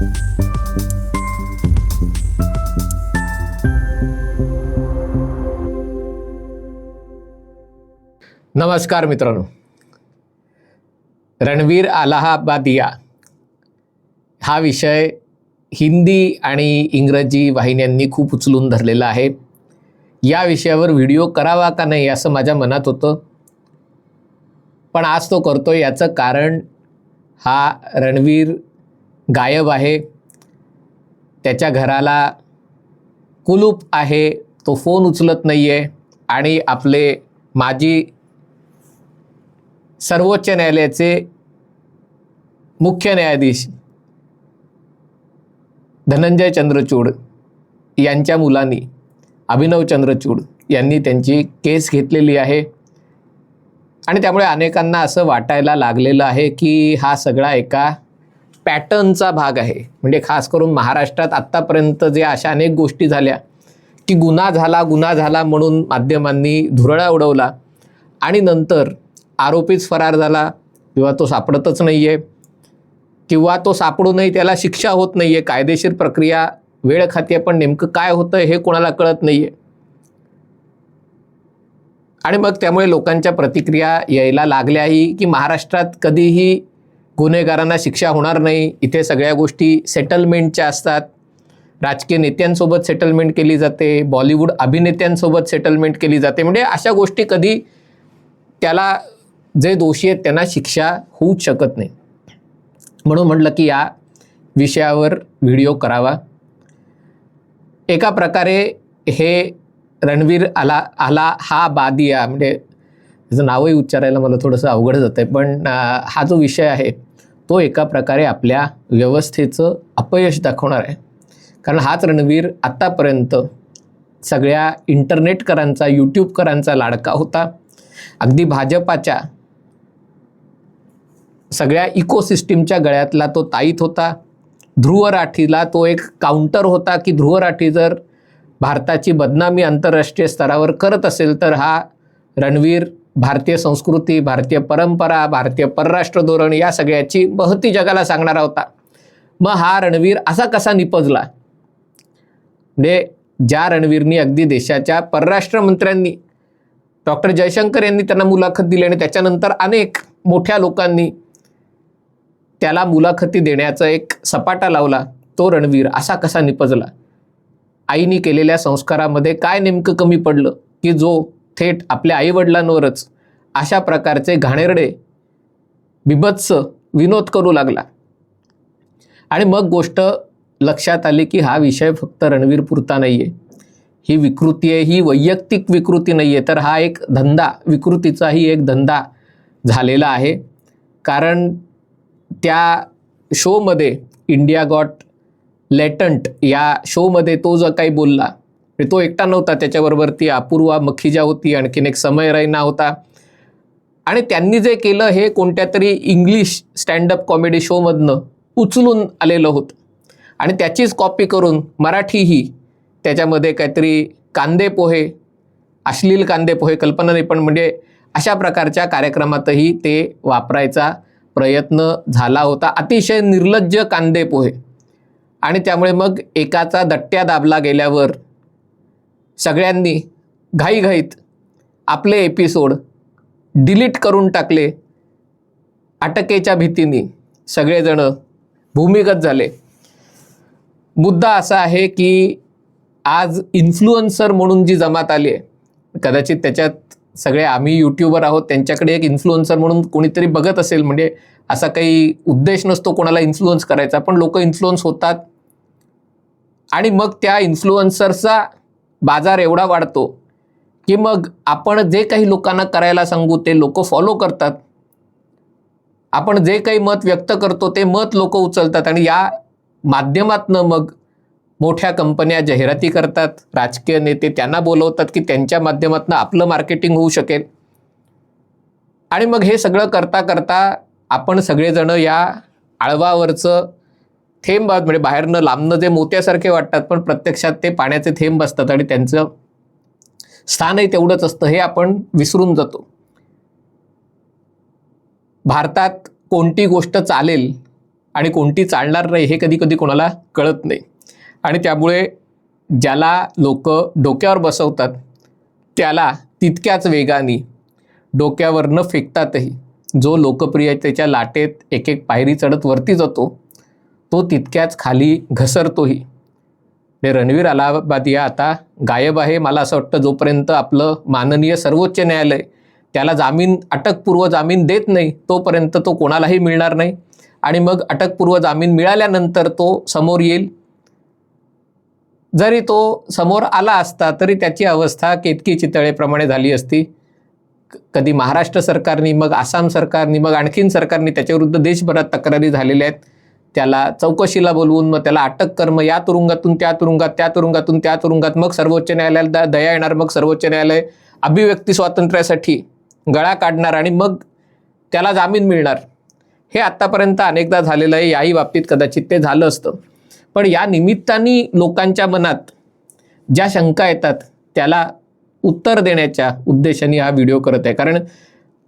नमस्कार मित्रांनो. रणवीर अलाहाबादिया. हा विषय हिंदी आणि इंग्रजी वाहिन्यांनी खूप उचलून धरलेला आहे. या विषयावर व्हिडिओ करावा का नाही असं माझ्या मनात होतं. पण आज तो करतो याचं कारण हा रणवीर गायब आहे. त्याच्या घराला कुलूप आहे. तो फोन उचलत नाही आहे आणि आपले माजी सर्वोच्च न्यायालयाचे मुख्य न्यायाधीश धनंजय चंद्रचूड यांच्या मुलांनी अभिनव चंद्रचूड यांनी त्यांची केस घेतलेली आहे. आणि त्यामुळे अनेकांना असं वाटायला लागलेलं आहे की हा सगळा एका पॅटर्नचा भाग आहे. म्हणजे खास करून महाराष्ट्रात आत्तापर्यंत जे अशा अनेक गोष्टी झाल्या की गुन्हा झाला गुन्हा झाला म्हणून माध्यमांनी धुरळा उडवला आणि नंतर आरोपीच फरार झाला किंवा तो सापडतच नाही आहे किंवा तो सापडूनही त्याला शिक्षा होत नाही आहे कायदेशीर प्रक्रिया वेळ खाते पण नेमकं काय होतं हे कोणाला कळत नाही आहे आणि मग त्यामुळे लोकांच्या प्रतिक्रिया यायला लागल्याही की महाराष्ट्रात कधीही गुन्हेगारांना शिक्षा होणार नाही. इथे सगळ्या गोष्टी सेटलमेंटच्या असतात. राजकीय नेत्यांसोबत सेटलमेंट केली जाते. बॉलिवूड अभिनेत्यांसोबत सेटलमेंट केली जाते. म्हणजे अशा गोष्टी कधी त्याला जे दोषी आहेत त्यांना शिक्षा होऊच शकत नाही. म्हणून म्हटलं की या विषयावर व्हिडिओ करावा. एका प्रकारे हे रणवीर आला आला हा बादिया म्हणजे त्याचं नावही उच्चारायला मला थोडंसं अवघड जातं आहे पण हा जो विषय आहे तो एका प्रकारे आपल्या व्यवस्थेचं अपयश दाखवणार आहे. कारण हाच रणवीर आत्तापर्यंत सगळ्या इंटरनेटकरांचा यूट्यूबकरांचा लाडका होता. अगदी भाजपाच्या सगळ्या इकोसिस्टीमच्या गळ्यातला तो ताईत होता. ध्रुव राठीला तो एक काउंटर होता की ध्रुव राठी जर भारताची बदनामी आंतरराष्ट्रीय स्तरावर करत असेल तर हा रणवीर भारतीय संस्कृती भारतीय परंपरा भारतीय परराष्ट्र धोरण या सगळ्याची महती जगाला सांगणारा होता. मग हा रणवीर असा कसा निपजला? म्हणजे ज्या रणवीरनी अगदी देशाच्या परराष्ट्र मंत्र्यांनी डॉक्टर जयशंकर यांनी त्यांना मुलाखत दिली आणि त्याच्यानंतर अनेक मोठ्या लोकांनी त्याला मुलाखती देण्याचा एक सपाटा लावला तो रणवीर असा कसा निपजला? आईने केलेल्या संस्कारामध्ये काय नेमकं कमी पडलं? की जो थेट आपल्या आईवडिलांवरच अशा प्रकारचे घाणेरडे बिभत्स विनोद करू लागला. आणि मग गोष्ट लक्षात आली की हा विषय फक्त रणवीर पुरता नाही आहे ही विकृती आहे ही वैयक्तिक विकृती नाही आहे तर हा एक धंदा विकृतीचाही एक धंदा झालेला आहे. कारण त्या शोमध्ये इंडिया गॉट लेटंट या शोमध्ये तो जो काही बोलला तो एकटा नव्हता त्याच्याबरोबर ती अपूर्वा मखिजा होती आणखीन एक समय रैना होता. आणि त्यांनी जे केलं हे कोणत्या तरी इंग्लिश स्टँडअप कॉमेडी शोमधनं उचलून आलेलं होतं. आणि त्याचीच कॉपी करून मराठीही त्याच्यामध्ये काहीतरी कांदे पोहे अश्लील कांदे पोहे कल्पना नाही पण म्हणजे अशा प्रकारच्या कार्यक्रमातही ते वापरायचा प्रयत्न झाला होता. अतिशय निर्लज्ज कांदे पोहे. आणि त्यामुळे मग एकाचा दट्ट्या दाबला गेल्यावर सगळ्यांनी घाईघाईत आपले एपिसोड डिलीट करून टाकले. अटकेच्या भीतीने सगळेजण भूमिगत झाले. मुद्दा असा आहे की आज इन्फ्लुएन्सर म्हणून जी जमात आली आहे कदाचित त्याच्यात सगळे आम्ही यूट्यूबर आहोत त्यांच्याकडे एक इन्फ्लुएन्सर म्हणून कोणीतरी बघत असेल म्हणजे असा काही उद्देश नसतो कोणाला इन्फ्लुअन्स करायचा पण लोक इन्फ्लुअन्स होतात. आणि मग त्या इन्फ्लुएन्सरचा बाजार एवढा वाढतो की मग आपण जे काही लोकांना करायला सांगू ते लोक फॉलो करतात. आपण जे काही मत व्यक्त करतो ते मत लोक उचलतात आणि या माध्यमातनं मग मोठ्या कंपन्या जाहिराती करतात. राजकीय नेते त्यांना बोलवतात की त्यांच्या माध्यमातून आपलं मार्केटिंग होऊ शकेल. आणि मग हे सगळं करता करता आपण सगळेजण या आळवावरचं थेंब म्हणजे बाहेरनं लांबनं जे मोत्यासारखे वाटतात पण प्रत्यक्षात ते पाण्याचे थेंब असतात आणि त्यांचं स्थानही तेवढंच असतं हे आपण विसरून जातो. भारतात कोणती गोष्ट चालेल आणि कोणती चालणार नाही हे कधी कधी कोणाला कळत नाही. आणि त्यामुळे ज्याला लोक डोक्यावर बसवतात त्याला तितक्याच वेगाने डोक्यावरनं फेकतातही. जो लोकप्रियतेच्या लाटेत एक एक पायरी चढत वरती जातो तो तितक्याच खाली घसरतोही. ते रणवीर अलाहाबादिया आता गायब आहे. मला असं वाटतं जोपर्यंत आपलं माननीय सर्वोच्च न्यायालय त्याला जामीन अटकपूर्व जामीन देत नाही तोपर्यंत तो कोणालाही मिळणार नाही. आणि मग अटकपूर्व जामीन मिळाल्यानंतर तो समोर येईल. जरी तो समोर आला असता तरी त्याची अवस्था केतकी चितळेप्रमाणे झाली असती. क- कधी महाराष्ट्र सरकारनी मग आसाम सरकारनी मग आणखीन सरकारनी त्याच्याविरुद्ध देशभरात तक्रारी झालेल्या आहेत. त्याला चौकशीला बोलवून मग त्याला अटक कर मग या तुरुंगातून त्या तुरुंगात त्या तुरुंगातून त्या तुरुंगात मग सर्वोच्च न्यायालयाला दया येणार मग सर्वोच्च न्यायालय अभिव्यक्ती स्वातंत्र्यासाठी गळा काढणार आणि मग त्याला जामीन मिळणार. हे आत्तापर्यंत अनेकदा झालेलं आहे याही बाबतीत कदाचित ते झालं असतं. पण या निमित्ताने लोकांच्या मनात ज्या शंका येतात त्याला उत्तर देण्याच्या उद्देशाने हा व्हिडिओ करत आहे. कारण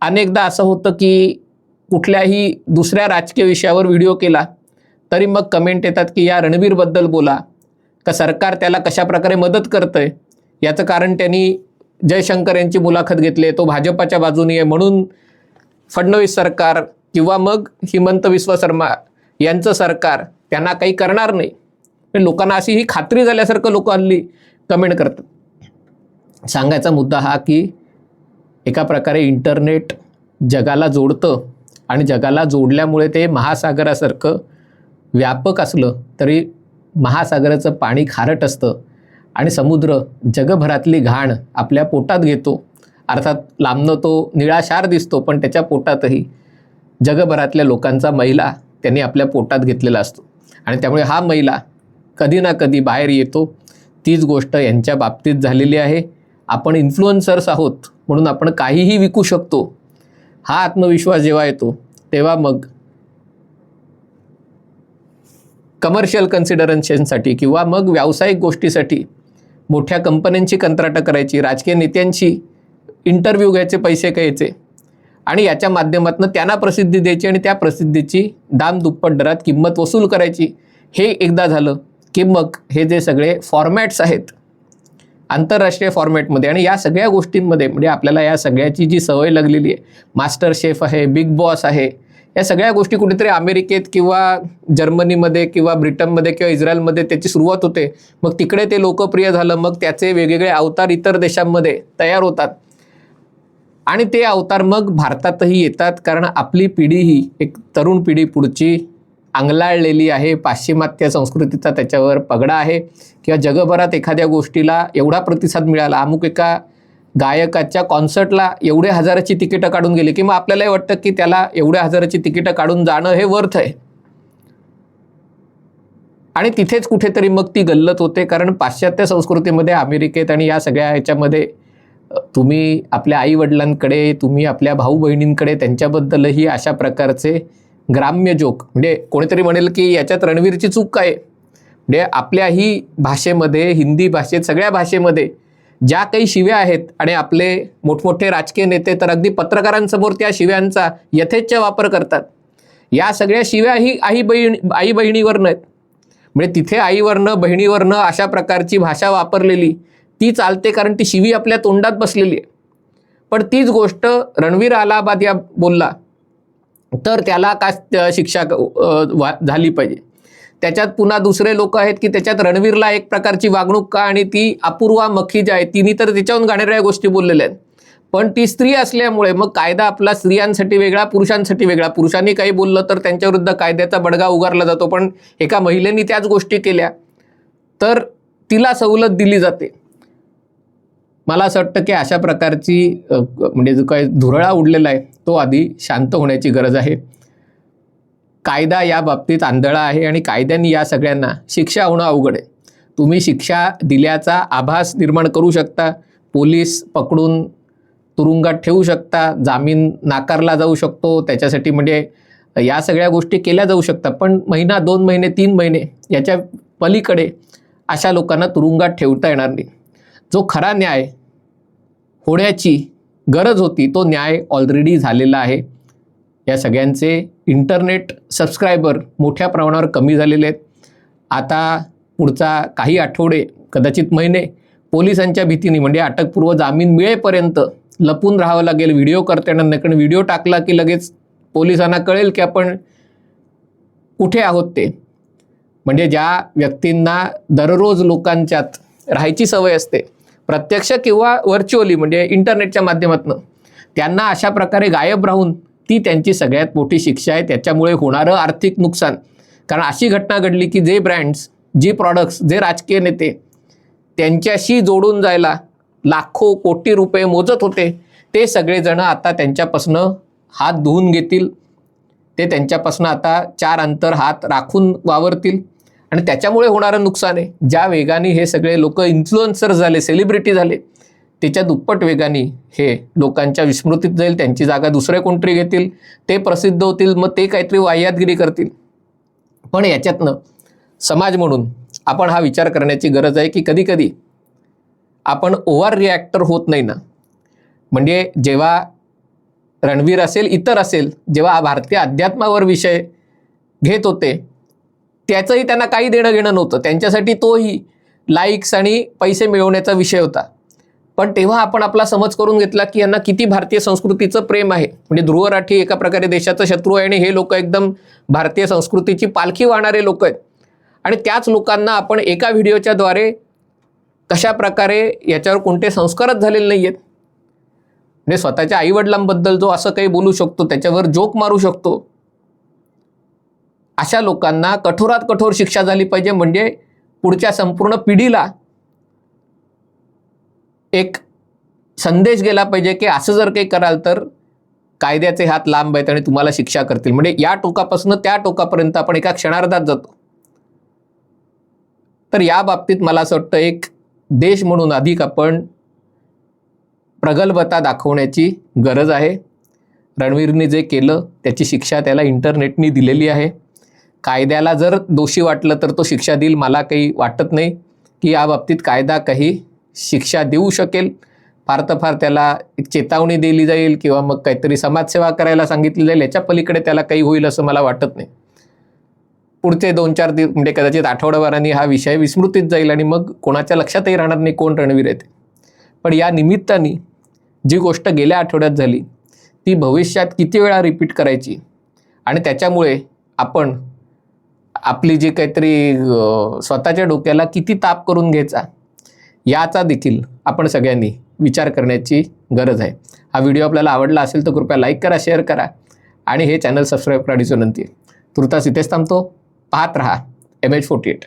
अनेकदा असं होतं की कुठल्याही दुसऱ्या राजकीय विषयावर व्हिडिओ केला तरी मग कमेंट येतात की या रणवीरबद्दल बोला. का सरकार त्याला कशा प्रकारे मदत करतंय? याचं कारण त्यांनी जयशंकर यांची मुलाखत घेतली तो भाजपाच्या बाजूनी आहे. म्हणून फडणवीस सरकार किंवा मग हिमंत विश्व शर्मा यांचं सरकार त्यांना काही करणार नाही. पण लोकांना अशी ही खात्री झाल्यासारखं लोक हल्ली कमेंट करतात. सांगायचा मुद्दा हा की एका प्रकारे इंटरनेट जगाला जोडतं आणि जगाला जोडल्यामुळे ते महासागरासारखं व्यापक असलं तरी महासागराचं पाणी खारट असतं आणि समुद्र जगभरातली घाण आपल्या पोटात घेतो. अर्थात लांबनं तो निळाशार दिसतो पण त्याच्या पोटातही जगभरातल्या लोकांचा मैला त्यांनी आपल्या पोटात घेतलेला असतो. आणि त्यामुळे हा मैला कधी ना कधी बाहेर येतो. तीच गोष्ट यांच्या बाबतीत झालेली आहे. आपण इन्फ्लुएन्सर्स आहोत म्हणून आपण काहीही विकू शकतो. हा आत्मविश्वास जेव्हा येतो तेव्हा मग कमर्शियल कन्सिडरेशनसाठी किंवा मग व्यावसायिक गोष्टीसाठी मोठ्या कंपन्यांची कंत्राटं करायची राजकीय नेत्यांची इंटरव्ह्यू घ्यायचे पैसे घ्यायचे आणि याच्या माध्यमातून त्यांना प्रसिद्धी द्यायची आणि त्या प्रसिद्धीची दाम दुप्पट दरात किंमत वसूल करायची. हे एकदा झालं की मग हे जे सगळे फॉर्मॅट्स आहेत आंतरराष्ट्रीय फॉर्मॅटमध्ये आणि या सगळ्या गोष्टींमध्ये म्हणजे आपल्याला या सगळ्याची जी सवय लागलेली आहे मास्टर शेफ आहे बिग बॉस आहे या सगळ्या गोष्टी कुठेतरी अमेरिकेत किंवा जर्मनीमध्ये किंवा ब्रिटनमध्ये किंवा इस्रायलमध्ये त्याची सुरुवात होते. मग तिकडे ते लोकप्रिय झालं मग त्याचे वेगवेगळे अवतार इतर देशांमध्ये तयार होतात. आणि ते अवतार मग भारतातही येतात कारण आपली पिढी ही एक तरुण पिढी पुढची आंगलाळलेली आहे. पाश्चिमात्य संस्कृतीचा त्याच्यावर पगडा आहे. किंवा जगभरात एखाद्या गोष्टीला एवढा प्रतिसाद मिळाला अमुक एका गायकाच्या कॉन्सर्टला एवढे हजाराची तिकीटं काढून गेली किंवा आपल्यालाही वाटतं की त्याला एवढ्या हजाराची तिकीटं काढून जाणं हे वर्थ आहे आणि तिथेच कुठेतरी मग ती गल्लत होते कारण पाश्चात्य संस्कृतीमध्ये अमेरिकेत आणि या सगळ्या ह्याच्यामध्ये तुम्ही आपल्या आईवडिलांकडे तुम्ही आपल्या भाऊ बहिणींकडे त्यांच्याबद्दलही अशा प्रकारचे ग्राम्य जोक म्हणजे कोणीतरी म्हणेल की याच्यात रणवीरची चूक काय आहे? म्हणजे आपल्याही भाषेमध्ये हिंदी भाषेत सगळ्या भाषेमध्ये ज्या काही शिव्या आहेत आणि आपले मोठमोठे राजकीय नेते तर अगदी पत्रकारांसमोर त्या शिव्यांचा यथेच्छ वापर करतात. या सगळ्या शिव्या ही आई बहीण आई बहिणीवरनं आहेत. म्हणजे तिथे आईवरनं बहिणीवरनं अशा प्रकारची भाषा वापरलेली ती चालते कारण ती शिवी आपल्या तोंडात बसलेली आहे. पण तीच गोष्ट रणवीर अलाहाबाद या बोलला तर त्याला का शिक्षा क- वा- झाली पाहिजे? त्याच्यात पुन्हा दुसरे लोक आहेत की त्याच्यात रणवीरला एक प्रकारची वागणूक का आणि ती अपूर्वा मखी जी आहे तिने तर तिच्याहून घाणेरड्या गोष्टी बोललेल्या आहेत. पण ती स्त्री असल्यामुळे मग कायदा आपला स्त्रियांसाठी वेगळा पुरुषांसाठी वेगळा. पुरुषांनी काही बोललं तर त्यांच्याविरुद्ध कायद्याचा बडगा उगारला जातो पण एका महिलेनी त्याच गोष्टी केल्या तर तिला सवलत दिली जाते. मला असं वाटतं की अशा प्रकारची म्हणजे जो काही धुरळा उडलेला आहे तो आधी शांत होण्याची गरज आहे. कायदा या बाबतीत आंधळा आहे आणि कायद्याने या सगळ्यांना शिक्षा होणं अवघड आहे. तुम्ही शिक्षा दिल्याचा आभास निर्माण करू शकता. पोलीस पकडून तुरुंगात ठेवू शकता. जामीन नाकारला जाऊ शकतो. त्याच्यासाठी म्हणजे या सगळ्या गोष्टी केल्या जाऊ शकतात. पण महिना दोन महिने तीन महिने याच्या पलीकडे अशा लोकांना तुरुंगात ठेवता येणार नाही. जो खरा न्याय होण्याची गरज होती तो न्याय ऑलरेडी झालेला आहे. या सगळ्यांचे इंटरनेट सबस्क्रायबर मोठ्या प्रमाणावर कमी झालेले आहेत. आता पुढचा काही आठवडे कदाचित महिने पोलिसांच्या भीतीने म्हणजे अटकपूर्व जामीन मिळेपर्यंत लपून राहावं लागेल. व्हिडिओ करताना नाही कारण व्हिडिओ टाकला की लगेच पोलिसांना कळेल की आपण कुठे आहोत ते. म्हणजे ज्या व्यक्तींना दररोज लोकांच्यात राहायची सवय असते प्रत्यक्ष किंवा व्हर्च्युअली म्हणजे इंटरनेटच्या माध्यमातून त्यांना अशा प्रकारे गायब राहून ती त्यांची सगळ्यात मोठी शिक्षा आहे. त्याच्यामुळे होणारं आर्थिक नुकसान. कारण अशी घटना घडली की जे ब्रँड्स जी प्रॉडक्ट्स जे राजकीय नेते त्यांच्याशी जोडून जायला लाखो कोटी रुपये मोजत होते. ते सगळेजण आता त्यांच्यापासनं हात धुवून घेतील. ते त्यांच्यापासनं आता चार अंतर हात राखून वावरतील. आणि त्याच्यामुळे होणारं नुकसान आहे. ज्या वेगाने हे सगळे लोक इन्फ्लुएन्सर झाले सेलिब्रिटी झाले त्याच्या दुप्पट वेगाने हे लोकांच्या विस्मृतीत जाईल त्यांची जागा दुसरे कोणतरी घेतील ते प्रसिद्ध होतील मग ते काहीतरी वाह्यातगिरी करतील. पण याच्यातनं समाज म्हणून आपण हा विचार करण्याची गरज आहे की कधीकधी आपण ओव्हर रिॲक्टर होत नाही ना. म्हणजे जेव्हा रणवीर असेल इतर असेल जेव्हा हा भारतीय अध्यात्मावर विषय घेत होते त्याचंही त्यांना काही देणं घेणं नव्हतं. त्यांच्यासाठी तोही लाईक्स आणि पैसे मिळवण्याचा विषय होता. पण तेव्हा आपण आपला समज करून घेतला की यांना किती भारतीय संस्कृतीचं प्रेम आहे. म्हणजे ध्रुव राठी एका प्रकारे देशाचा शत्रू आहे आणि हे लोक एकदम भारतीय संस्कृतीची पालखी वाहणारे लोक आहेत. आणि त्याच लोकांना आपण एका व्हिडिओच्या द्वारे कशा प्रकारे याच्यावर कोणते संस्कारच झालेले नाही आहेत म्हणजे स्वतःच्या आईवडिलांबद्दल जो असं काही बोलू शकतो त्याच्यावर जोक मारू शकतो. अशा लोकांना कठोरात कठोर शिक्षा झाली पाहिजे. म्हणजे पुढच्या संपूर्ण पिढीला एक संदेश गेला पाहिजे की असं जर काही कराल तर कायद्याचे हात लांब आहेत आणि तुम्हाला शिक्षा करतील. म्हणजे या टोकापासून त्या टोकापर्यंत आपण एका क्षणार्धात जातो. तर या बाबतीत मला असं वाटतं एक देश म्हणून अधिक आपण प्रगल्भता दाखवण्याची गरज आहे. रणवीरने जे केलं त्याची शिक्षा त्याला इंटरनेटनी दिलेली आहे. कायद्याला जर दोषी वाटलं तर तो शिक्षा देईल मला काही वाटत नाही की या बाबतीत कायदा काही शिक्षा देऊ शकेल. फार तर फार त्याला एक चेतावणी दिली जाईल किंवा मग काहीतरी समाजसेवा करायला सांगितली जाईल. याच्या पलीकडे त्याला काही होईल असं मला वाटत नाही. पुढचे दोन चार दिवस म्हणजे कदाचित आठवड्याभराने हा विषय विस्मृतीत जाईल आणि मग कोणाच्या लक्षातही राहणार नाही कोण रणवीर आहे ते पण या निमित्ताने जी गोष्ट गेल्या आठवड्यात झाली ती भविष्यात किती वेळा रिपीट करायची? आणि त्याच्यामुळे आपण आपली जी काहीतरी स्वतःच्या डोक्याला किती ताप करून घ्यायचा? याचा देखील आपण सगळ्यांनी विचार करण्याची गरज आहे. हा व्हिडिओ आपल्याला आवडला असेल तर कृपया लाईक करा शेअर करा आणि हे चॅनल सबस्क्राईब करण्याची विनंती तुर्तास इथेच थांबतो. पाहत रहा. M H forty eight